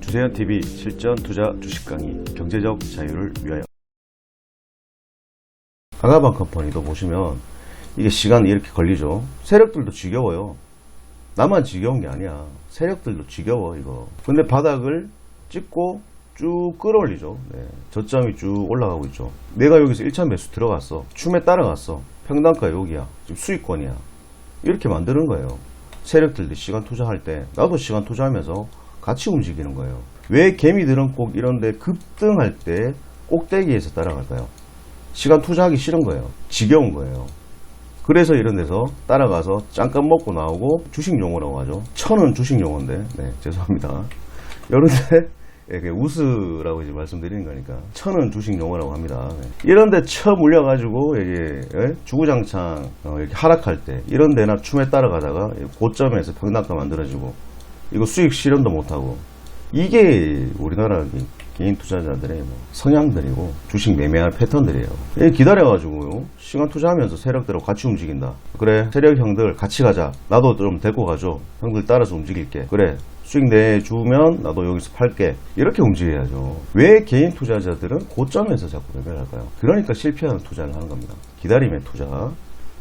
주세현 TV 실전 투자 주식 강의 경제적 자유를 위하여 아가방 컴퍼니도 보시면 이게 시간이 이렇게 걸리죠. 세력들도 지겨워요. 나만 지겨운 게 아니야. 세력들도 지겨워 이거. 근데 바닥을 찍고 쭉 끌어올리죠. 네. 저점이 쭉 올라가고 있죠. 내가 여기서 1차 매수 들어갔어. 춤에 따라갔어. 평단가 여기야. 지금 수익권이야. 이렇게 만드는 거예요. 세력들도 시간 투자할 때 나도 시간 투자하면서 같이 움직이는 거예요. 왜 개미들은 꼭 이런데 급등할 때 꼭대기에서 따라갈까요? 시간 투자하기 싫은 거예요. 지겨운 거예요. 그래서 이런 데서 따라가서 잠깐 먹고 나오고 주식 용어라고 하죠. 천은 주식 용어인데, 네, 죄송합니다. 이런데, 예, 우스라고 이제 말씀드리는 거니까. 천은 주식 용어라고 합니다. 네. 이런데 쳐 물려가지고, 이게, 예, 주구장창, 어, 이렇게 하락할 때, 이런 데나 춤에 따라가다가 고점에서 평단가 만들어지고, 이거 수익 실현도 못하고, 이게 우리나라 이 개인 투자자들의 뭐 성향들이고 주식 매매할 패턴들이에요. 이 기다려가지고요. 시간 투자하면서 세력들하고 같이 움직인다. 그래, 세력 형들 같이 가자. 나도 좀 데리고 가줘. 형들 따라서 움직일게. 그래, 수익 내주면 나도 여기서 팔게. 이렇게 움직여야죠. 왜 개인 투자자들은 고점에서 자꾸 매매를 할까요? 그러니까 실패하는 투자를 하는 겁니다. 기다림의 투자.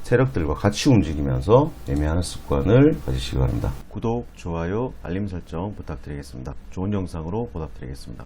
세력들과 같이 움직이면서 매매하는 습관을 가지시기 바랍니다. 구독, 좋아요, 알림 설정 부탁드리겠습니다. 좋은 영상으로 보답드리겠습니다.